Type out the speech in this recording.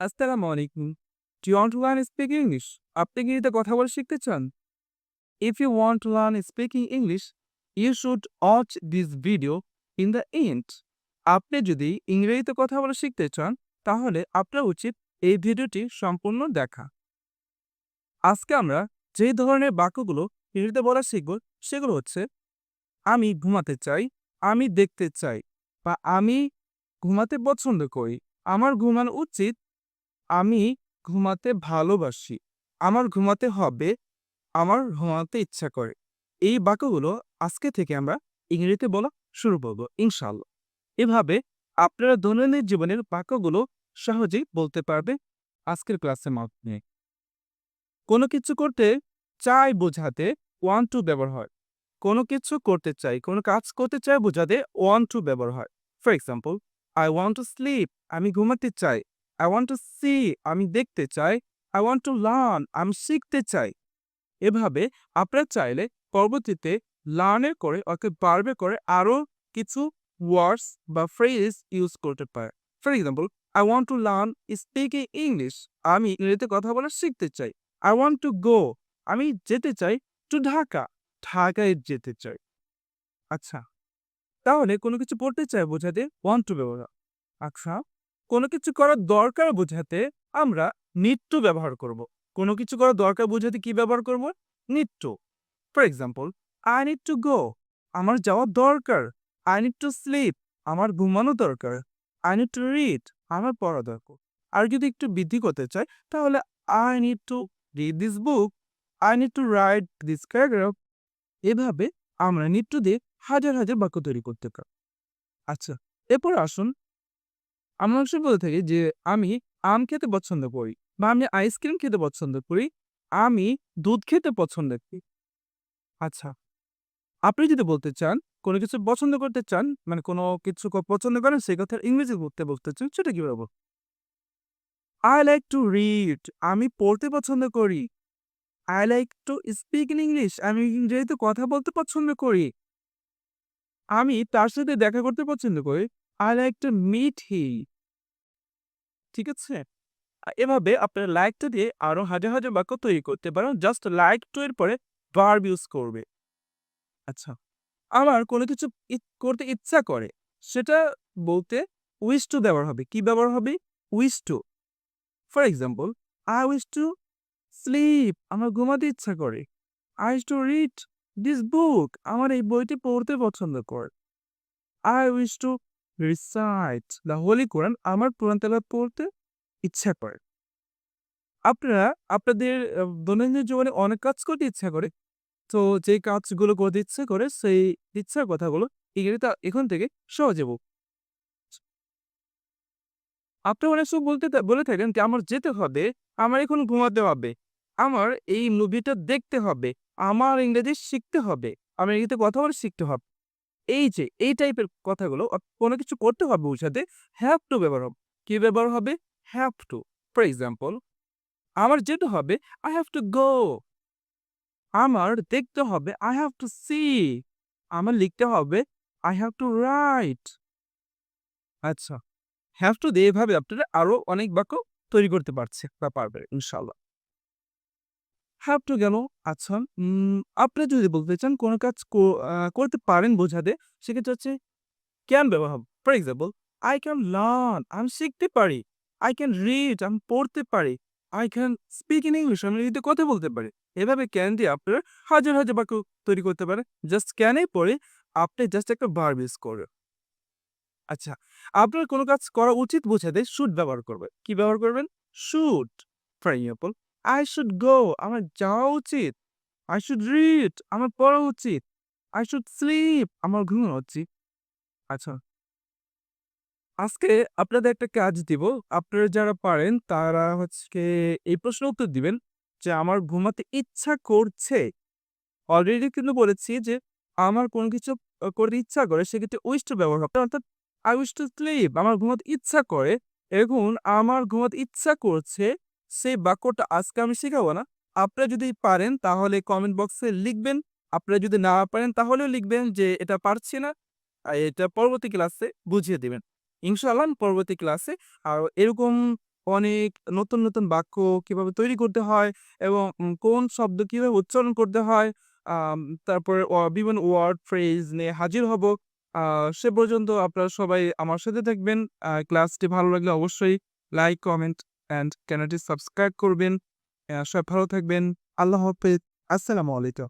আসসালামু আলাইকুম। Do you want to speak English আপনি কি এতে কথা বলা শিখতে চান? If you want to learn speaking English, you should watch this video in the end. আপনি যদি ইংরেজিতে কথা বলা শিখতে চান, তাহলে আপনার উচিত এই ভিডিওটি সম্পূর্ণ দেখা। আজকে আমরা যে ধরনের বাক্যগুলো ইংরেজিতে বলা শিখব, সেগুলো হচ্ছে আমি ঘুমাতে চাই, আমি দেখতে চাই বা আমি ঘুমাতে পছন্দ করি, আমার ঘুমানো উচিত, আমি ঘুমাতে ভালোবাসি, আমার ঘুমাতে হবে, আমার ঘুমাতে ইচ্ছা করে। এই বাক্যগুলো আজকে থেকে আমরা ইংরেজিতে বলা শুরু করব ইনশাআল্লাহ। এভাবে আপনারা দৈনন্দিন জীবনের বাক্যগুলো সহজেই বলতে পারবে আজকের ক্লাসের মাধ্যমে। কোনো কিছু করতে চাই বোঝাতে ওয়ান টু ব্যবহার হয়। কোনো কিছু করতে চাই, কোনো কাজ করতে চাই বোঝাতে ওয়ান টু ব্যবহার হয়। For example, I want to sleep আমি ঘুমাতে চাই। I ওয়ান্ট টু সি আমি দেখতে চাই। আই ওয়ান্ট টু লার্ন আমি শিখতে চাই। এভাবে আপনারা চাইলে পরবর্তীতে এর করে verb এর করে আরও কিছু ওয়ার্ডস বা ফ্রেজ ইউজ করতে পারে for example, I want to learn speaking English আমি ইংরেজিতে কথা বলা শিখতে চাই। আই ওয়ান্ট টু গো আমি যেতে চাই টু ঢাকা ঢাকায় যেতে চাই। আচ্ছা, তাহলে কোনো কিছু পড়তে চাই বোঝাতে want to ব্যবহার। আচ্ছা, কোনো কিছু করার দরকার বোঝাতে আমরা to ব্যবহার করব। কোনো কিছু করার দরকার বোঝাতে কি ব্যবহার করব? to। For example, I need to go আমার যাওয়া দরকার। আই নিড টু স্লিপ আমার ঘুমানো দরকার। আই need টু রিড আমার পড়া দরকার। আর যদি একটু বৃদ্ধি করতে চাই তাহলে I need to read this book I need to write this paragraph এভাবে আমরা to দিয়ে হাজার, হাজার বাক্য তৈরি করতে পারি। আচ্ছা, এরপর আসুন আমরা অনেক সময় বলে থাকি যে আমি আম খেতে পছন্দ করি বা আমি আইসক্রিম খেতে পছন্দ করি, আমি দুধ খেতে পছন্দ করি। আচ্ছা, আপনি যদি বলতে চান, কোনো কিছু পছন্দ করতে চান, মানে কোনো কিছু পছন্দ করেন সেই কথার ইংরেজি করতে বলতে চান, সেটা কীভাবে বলবেন? I like to read আমি পড়তে পছন্দ করি। I like to speak in English আমি ইংরেজিতে কথা বলতে পছন্দ করি। আমি তার সাথে দেখা করতে পছন্দ করি। I like to meet him ঠিক আছে? এভাবে আপনারা লাইকটা দিয়ে আরও হাজার, হাজার বাক্য তৈরি করতে পারেন। জাস্ট লাইক টু এর পরে ভার্ব ইউজ করবে। আচ্ছা, আমার কোনো কিছু করতে ইচ্ছা করে, সেটা বলতে উইশ টু ব্যবহার হবে। কি ব্যবহার হবে? Wish to. For example, I wish to sleep আমার ঘুমাতে ইচ্ছা করে। I wish to read this book আমার এই বইটি পড়তে পছন্দ করে। I wish to recite the Holy Quran আমার কোরআন তেলাওয়াত পড়তে ইচ্ছা করে। আপনারা আপনাদের দৈনন্দিন জীবনে অনেক কাজ করতে ইচ্ছা করে। তো যে কাজগুলো করতে ইচ্ছে করে সেই ইচ্ছার কথাগুলো ইংরেজিতে এখন থেকে সহজে আপনি অনেক সময় বলতে বলে থাকেন যে আমার যেতে হবে, আমার এখন ঘুমাতে হবে, আমার এই মুভিটা দেখতে হবে, আমার ইংরেজি শিখতে হবে, আমার ইংরেজিতে কথা বলে শিখতে হবে। এই যে এই টাইপের কথাগুলো কোনো কিছু করতে হবে বোঝাতে হ্যাভ টু ব্যবহার হবে। কি ব্যবহার হবে? হ্যাভ টু ফর এক্সাম্পল, আমার যেতে হবে আই হ্যাভ টু গো আমার দেখতে হবে আই হ্যাভ টু সি আমার লিখতে হবে আই হ্যাভ টু রাইট আচ্ছা, হ্যাভ টু দিয়ে এভাবে আপনারা আরও অনেক বাক্য তৈরি করতে পারছে বা পারবেন ইনশাআল্লাহ। Have to গেল। আচ্ছা, আপনি যদি বলতে চান কোনো কাজ করতে পারেন বোঝাতে সেক্ষেত্রে হচ্ছে ক্যান ব্যবহার। For example, I can learn আমি শিখতে পারি। আই ক্যান রিড আমি পড়তে পারি। I can speak in English আমি ইংরেজিতে কথা বলতে পারি। এভাবে can দিয়ে আপনারা হাজার, হাজার বাক্য তৈরি করতে পারেন। জাস্ট ক্যানে পরে আপনি জাস্ট একটা ভার্ব ইউজ করবেন। আচ্ছা, আপনার কোনো কাজ করা উচিত বোঝাতে should ব্যবহার করবেন। কি ব্যবহার করবেন? should for example, I should go আমার যাওয়া উচিত। আই শুড রিড আমার পড়া উচিত। আই শুড স্লিপ আমার ঘুমানো উচিত। আচ্ছা। আজকে আপনাদের একটা কাজ দিব। আপনারা যারা পারেন, তারা হচ্ছে এই প্রশ্নের উত্তর দিবেন যে, আমার ঘুমাতে ইচ্ছা করছে। অলরেডি কিন্তু বলেছি যে, আমার কোনো কিছু করতে ইচ্ছা করে, সেক্ষেত্রে উইস্ট ব্যবহার হবে। অর্থাৎ, I wish to sleep, আমার ঘুমাতে ইচ্ছা করে। এখন, আমার ঘুমাতে ইচ্ছা করছে সেই বাক্যটা আজকে আমি শিখাবো না। আপনারা যদি পারেন তাহলে কমেন্ট বক্সে লিখবেন। আপনারা যদি না পারেন তাহলেও লিখবেন যে এটা পারছি না। এটা পরবর্তী ক্লাসে বুঝিয়ে দিবেন। ইনশাআল্লাহ পরবর্তী ক্লাসে আর এরকম অনেক নতুন, নতুন বাক্য কীভাবে তৈরি করতে হয় এবং কোন শব্দ কীভাবে উচ্চারণ করতে হয়, তারপরে বিভিন্ন ওয়ার্ড ফ্রেজ নিয়ে হাজির হব। সে পর্যন্ত আপনারা সবাই আমার সাথে থাকবেন। ক্লাসটি ভালো লাগলে অবশ্যই লাইক, কমেন্ট অ্যান্ড চ্যানেলটি সাবস্ক্রাইব করবেন। সব ভালো থাকবেন। আল্লাহ হাফিজ আসসালামু আলাইকুম।